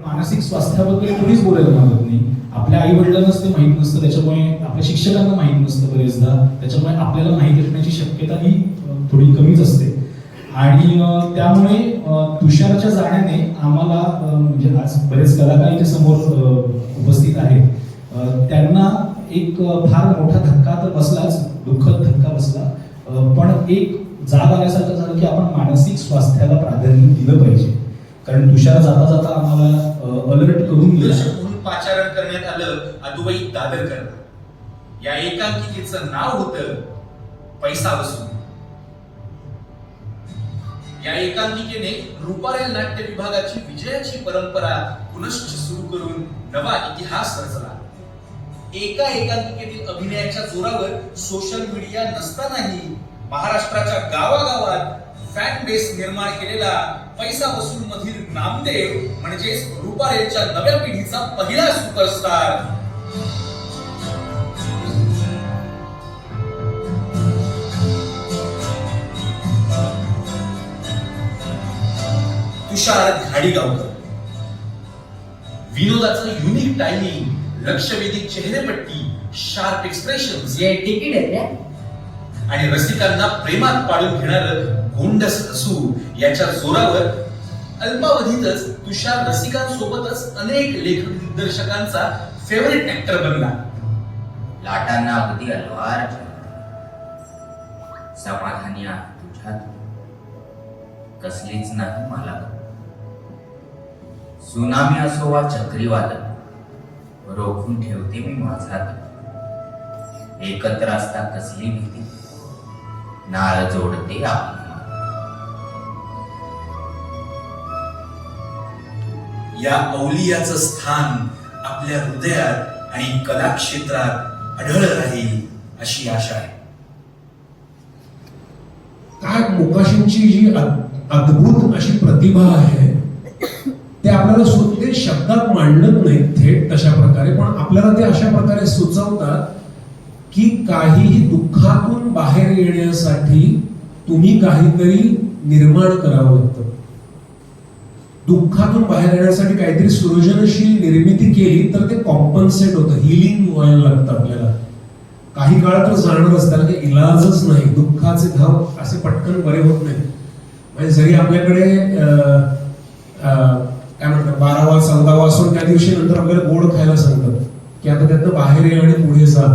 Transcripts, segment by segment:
मानसिक स्वास्थ्याबद्दल कोणीच बोलायला मागत नाही. आपल्या आई वडिलांनाच ते माहीत नसतं त्याच्यामुळे आपल्या शिक्षकांना माहीत नसतं बरेचदा. त्याच्यामुळे आपल्याला माहीत असण्याची शक्यता ही थोडी कमीच असते. आणि त्यामुळे तुषारच्या जाण्याने आम्हाला म्हणजे आज बरेच कलाकार इथे समोर उपस्थित आहेत. त्यांना एक फार मोठा धक्का तर बसलाच दुःखद धक्का बसला. पण एक जाग आल्यासारखं झालं की आपण मानसिक स्वास्थ्याला प्राधान्य दिलं पाहिजे. कारण तुषार जाता जाता आम्हाला अलर्ट करून गेला म्हणून पाचारण करण्यात आलं आदुबाई दादरकर या एकांकिकेचं नाव होतं पैसा वसूल. या एकांकिकेने रुपारेल नाट्य विभागाची विजयाची परंपरा पुनश्च सुरू करून नवा इतिहास रचला. एका एकांकिकेतील अभिनयाच्या जोरावर सोशल मीडिया नसतानाही महाराष्ट्राच्या गावागावात फॅन बेस निर्माण केलेला पैसा वसूल मधील नामदेव म्हणजेच रुपारेलच्या नव्या पिढीचा पहिला सुपरस्टार तुषार घाडीगावकर विनोदाचं युनिक टायमिंग लक्षवेधी चेहरेपट्टी शार्प एक्सप्रेशन तिकीट आहे आणि रसिकांना प्रेमात पाळून घेणार गोंडस हसू याच्या जोरावर अल्पावधीतच तुषार रसिकांसोबतच अनेक लेखक दिग्दर्शकांचा फेवरेट ऍक्टर बनला. लाटांना अगदी अलवार समाधानी आहे तुझ्यात. कसलीच नाही मला. सुनामी असो वा चक्रीवादळ रोखून ठेवते मी माझा एकत्र असता कसली भीती? नाळ जोडते आपली. या अवलियाचं स्थान आपल्या हृदयात आणि कलाक्षेत्रात आढळ राहील अशी आशा आहे. काय मोकाशींची जी अद्भुत अशी प्रतिभा आहे ते आपल्याला सु- ते शब्दात मांडत नाही थेट तशा प्रकारे पण आपल्याला ते अशा प्रकारे सुचवतात की काहीही दुःखातून बाहेर येण्यासाठी तुम्ही काहीतरी निर्माण करावं लागतं. दुःखातून बाहेर येण्यासाठी काहीतरी सृजनशील निर्मिती केली तर ते कॉम्पन्सेट होतं. हिलिंग व्हायला लागतं आपल्याला. काही काळ तर जाणारच त्याला काही इलाजच नाही दुःखाचे घाव असे पटकन बरे होत नाही म्हणजे जरी आपल्याकडे अं, काय म्हणतात बारावा चौदावा असून त्या दिवशी नंतर आपल्याला गोड खायला सांगतात की आता त्यातनं बाहेर ये आणि पुढे जा.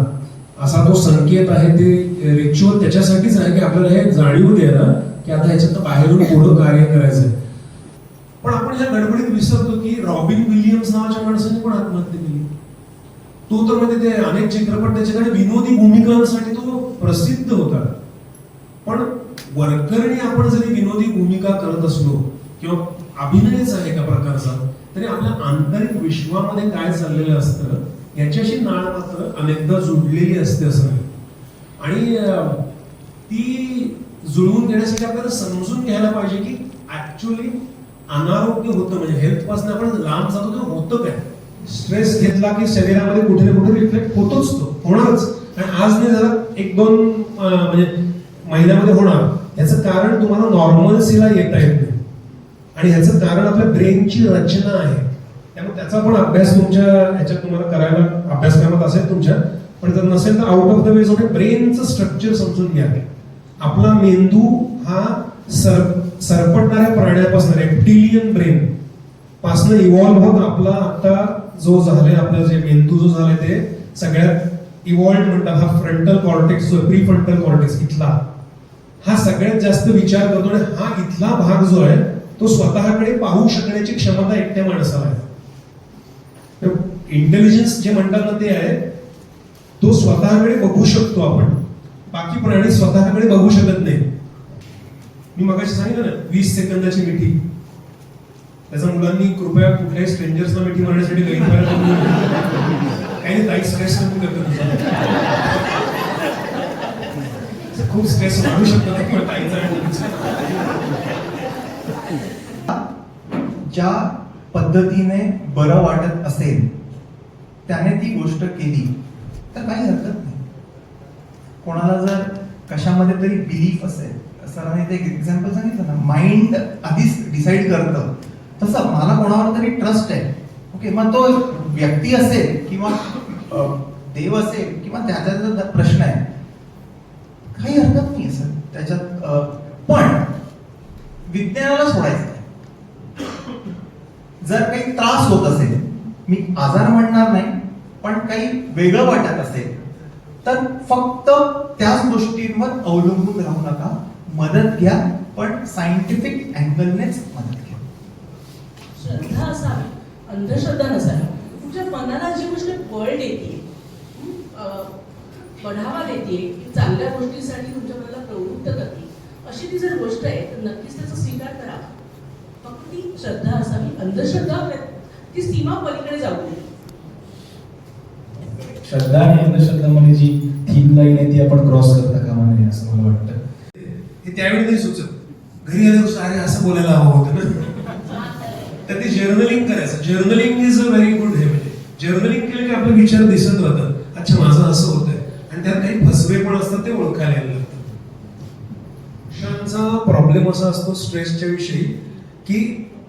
असा तो संकेत आहे ते रिच्युअल त्याच्यासाठीच आहे की आपल्याला हे जाणीव द्यायला की आता ह्याच्यात बाहेरून पुढं कार्य करायचंय. पण आपण ह्या गडबडीत विसरतो की रॉबिन विलियम्स नावाच्या माणसाने पण आत्महत्या केली. तो तर म्हणजे ते अनेक चित्रपट त्याच्याकडे विनोदी भूमिकांसाठी तो प्रसिद्ध होता. पण वर्करणी आपण जरी विनोदी भूमिका करत असलो किंवा अभिनयच आहे एका प्रकारचा तरी आपल्या आंतरिक विश्वामध्ये काय चाललेलं असतं याच्याशी नाळ मात्र अनेकदा जुडलेली असते असं आणि ती जुळवून घेण्यासाठी आपल्याला समजून घ्यायला पाहिजे की ऍक्च्युअली अनारोग्य होतं म्हणजे हेल्थपासून आपण लांब जातो तेव्हा होतं काय? स्ट्रेस घेतला की शरीरामध्ये कुठे ना कुठे रिफ्लेक्ट होतोच तो होणारच. आणि आज नाही जरा एक दोन म्हणजे महिन्यामध्ये होणार. याचं कारण तुम्हाला नॉर्मलसीला येता येत नाही आणि ह्याचं कारण आपल्या ब्रेनची रचना आहे. त्यामुळे त्याचा पण अभ्यास तुमच्या ह्याच्यात तुम्हाला करायला अभ्यासक्रमात असेल तुमच्या. पण जर नसेल तर आउट ऑफ द वे ब्रेनचं स्ट्रक्चर समजून घ्या. आपला मेंदू हा सर सरपटणाऱ्या प्राण्यापासून रेप्टिलियन ब्रेन पासनं इव्हॉल्व्ह होत आपला आता जो झालाय आपला जे मेंदू जो झालाय ते सगळ्यात इव्हॉल्व्ह म्हणतात हा फ्रंटल कॉर्टेक्स जो प्री फ्रंटल कॉर्टेक्स इथला. हा सगळ्यात जास्त विचार करतो आणि हा इथला भाग जो आहे तो स्वतःकडे पाहू शकण्याची क्षमता एकट्या माणसाला आहे. इंटेलिजन्स जे म्हणतात ना ते आहे तो स्वतःकडे बघू शकतो आपण. बाकी प्राणी स्वतःकडे बघू शकत नाही. मी मगाशी सांगितलं ना वीस सेकंदाची मिठी. त्याचा मुलांनी कृपया कुठल्याही स्ट्रेंजर्सला मिठी मारण्यासाठी गैरफायदा काही नाही, स्ट्रेस कमी करतो खूप स्ट्रेस वाढू शकतात ना किंवा ज्या पद्धतीने बरं वाटत असेल त्याने ती गोष्ट केली तर काही हरकत नाही. कोणाला जर कशामध्ये तरी बिलीफ असेल सरांनी ते एक एक्झाम्पल सांगितलं ना माइंड आधीच डिसाईड करतं. तसं मला कोणावर तरी ट्रस्ट आहे. ओके मग तो व्यक्ती असेल किंवा देव असेल किंवा त्याचा प्रश्न आहे. काही हरकत नाही सर. त्याच्यात पण विज्ञानाला सोडायचं आहे. जर काही त्रास होत असेल मी आजार म्हणणार नाही पण काही वेगळं वाटत असेल तर फक्त त्याच गोष्टींवर अवलंबून राहू नका. मदत घ्या पण सायंटिफिक अँगलनेच मदत घ्या. श्रद्धा असावी अंधश्रद्धा नसावी. तुमच्या मनाला जी गोष्ट बळ देते बढावा देते चांगल्या गोष्टीसाठी तुमच्या मनाला प्रवृत्त करते अशी ती जर गोष्ट आहे तर नक्कीच त्याचा स्वीकार करावा फक्त ती श्रद्धा असावी अंधश्रद्धा ती सीमा पलीकडे जाऊ नये. श्रद्धा आणि अंधश्रद्धामध्ये जी थीम लाईन आहे ती आपण क्रॉस करता कामा नये असं मला वाटतं. हे त्यावेळी नाही सुचत. घरी आल्यावर अरे असं बोलायला हवं होतं ना. तर ते जर्नलिंग करायचं. Journaling is a very good हे म्हणजे जर्नलिंग केलं की आपले विचार दिसत राहतात. अच्छा माझं असं होतंय. आणि त्यात काही फसवे पण असतात ते ओळखायला यायला लागतात प्रॉब्लेम असा असतो स्ट्रेसच्या विषयी की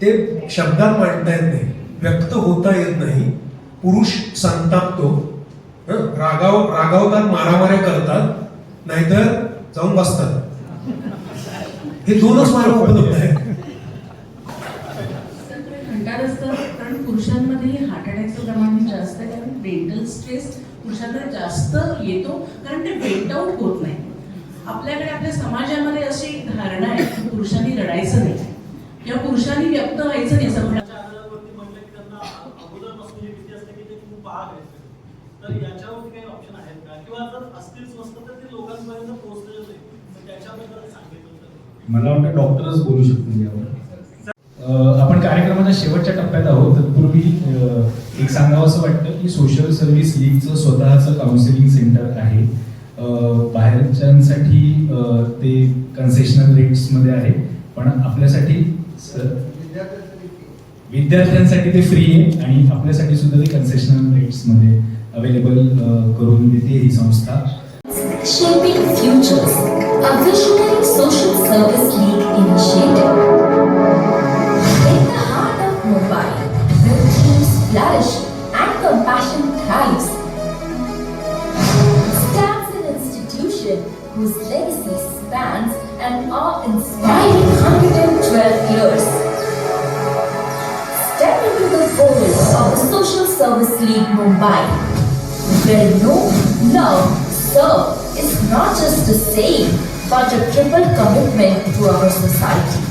ते शब्दात मांडता येत नाही व्यक्त होता येत नाही. पुरुष संतापतो. रागाव रागावतात मारामाऱ्या करतात. नाहीतर जाऊन बसतात. हे दोनच मार्ग उपलब्ध आहेत कारण पुरुषांमध्ये हार्ट अटॅकचं प्रमाण जास्त आहे कारण मेंटल स्ट्रेस पुरुषांना जास्त येतो कारण ते वेट आउट होत नाही. आपल्याकडे आपल्या समाजामध्ये अशी धारणा आहे की पुरुषांनी रडायचं नाही. किंवा पुरुषांनी व्यक्त व्हायचं नाही ही तर याच्यावरती काही ऑप्शन आहेत का? किंवा जर असतील स्वस्त तर ते लोकांपर्यंत पोहोचलेलं नाही. मला वाटतं डॉक्टरच बोलू शकतील यावर. आपण कार्यक्रमाच्या शेवटच्या टप्प्यात आहोत. तत्पूर्वी एक सांगावं असं वाटतं की सोशल सर्व्हिस लीगचं स्वतःचं काउन्सिलिंग सेंटर आहे. बाहेरच्यांसाठी ते कन्सेशनल रेट्समध्ये आहे. पण आपल्यासाठी विद्यार्थ्यांसाठी ते फ्री आहे आणि आपल्यासाठी सुद्धा ते कन्सेशनल रेट्समध्ये अवेलेबल करून देते ही संस्था. Shaping Futures, a visionary social service league initiative. In the heart of Mumbai, where dreams flourish and compassion thrives, stands an institution whose legacy spans an awe-inspiring 112 years. Step into the fold of the Social Service League Mumbai, where no love serve is not just a saying but a triple commitment to our society.